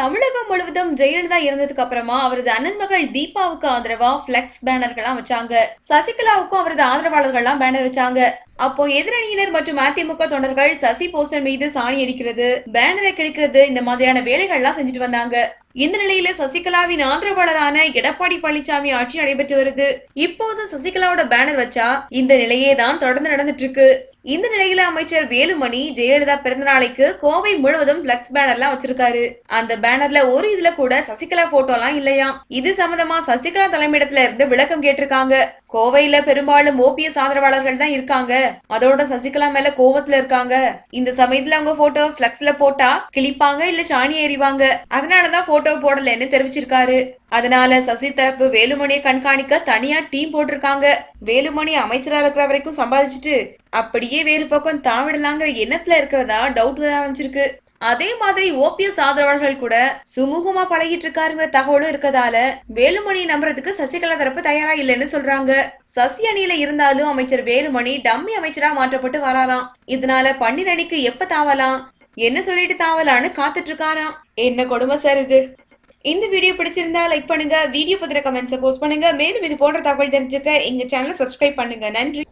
தமிழகம் முழுவதும் ஜெயலலிதா இறந்ததுக்கு அப்புறமா அவரது அண்ணன் மகள் தீபாவுக்கு ஆதரவா பிளெக்ஸ் பேனர்கள்லாம் வச்சாங்க. சசிகலாவுக்கும் அவரது ஆதரவாளர்கள்லாம் பேனர் வச்சாங்க. அப்போ எதிரணியினர் மற்றும் அதிமுக தொண்டர்கள் சசி போஸ்டர் மீது சாணி அடிக்கிறது பேனரை கிழிக்கிறது இந்த மாதிரியான வேலைகள்லாம் செஞ்சுட்டு வந்தாங்க. இந்த நிலையில சசிகலாவின் ஆதரவாளரான எடப்பாடி பழனிசாமி ஆட்சி நடைபெற்று வருது. இப்போது சசிகலாவோட பேனர் வச்சா இந்த நிலையே தான் தொடர்ந்து நடந்துட்டு இருக்கு. இந்த நிலையில அமைச்சர் வேலுமணி ஜெயலலிதா பிறந்த நாளைக்கு கோவை முழுவதும் பிளக்ஸ் பேனர்லாம் வச்சிருக்காரு. அந்த பேனர்ல ஒரு இதுல கூட சசிகலா போட்டோலாம் இல்லையாம் இது சம்பந்தமா சசிகலா தலைமையிடத்துல இருந்து விளக்கம் கேட்டிருக்காங்க. கோவையில பெரும்பாலும் ஓபிஎஸ் ஆதரவாளர்கள் தான் இருக்காங்க. அதோட சசிகலா மேல கோவத்துல இருக்காங்க. இந்த சமயத்துல அவங்க போட்டோ பிளக்ஸ்ல போட்டா கிழிப்பாங்க இல்ல சாணி எறிவாங்க அதனாலதான் போட்டோ போடலன்னு தெரிவிச்சிருக்காரு. அதனால சசி தரப்பு வேலுமணியை கண்காணிக்க தனியா டீம் போட்டிருக்காங்க. வேலுமணி அமைச்சரா இருக்கிற வரைக்கும் சம்பாதிச்சுட்டு அப்படியே வேறு பக்கம் தாவிடலாங்கிற எண்ணத்துல இருக்கிறதா டவுட் வர ஆரம்பிச்சிருக்கு. அதே மாதிரி ஓபிஎஸ் ஆதரவாளர்கள் கூட சுமூகமா பழகிட்டு இருக்காருங்கிற தகவலும் இருக்கதால வேலுமணி நம்புறதுக்கு சசிகலா தரப்பு தயாரா இல்லைன்னு சொல்றாங்க. சசி அணியில இருந்தாலும் அமைச்சர் வேலுமணி டம்மி அமைச்சரா மாற்றப்பட்டு வராராம். இதனால பன்னீர் அணிக்கு எப்ப தாவலாம்? என்ன சொல்லிட்டு தாவலான்னு காத்துட்டு இருக்காராம். என்ன கொடுமை சார் இது? இந்த வீடியோ பிடிச்சிருந்தா லைக் பண்ணுங்க வீடியோ பத்திர கமெண்ட்ஸை போஸ்ட் பண்ணுங்க. மேலும் இது போன்ற தகவல் தெரிஞ்சுக்க எங்க சேனலை சப்ஸ்கிரைப் பண்ணுங்க. நன்றி.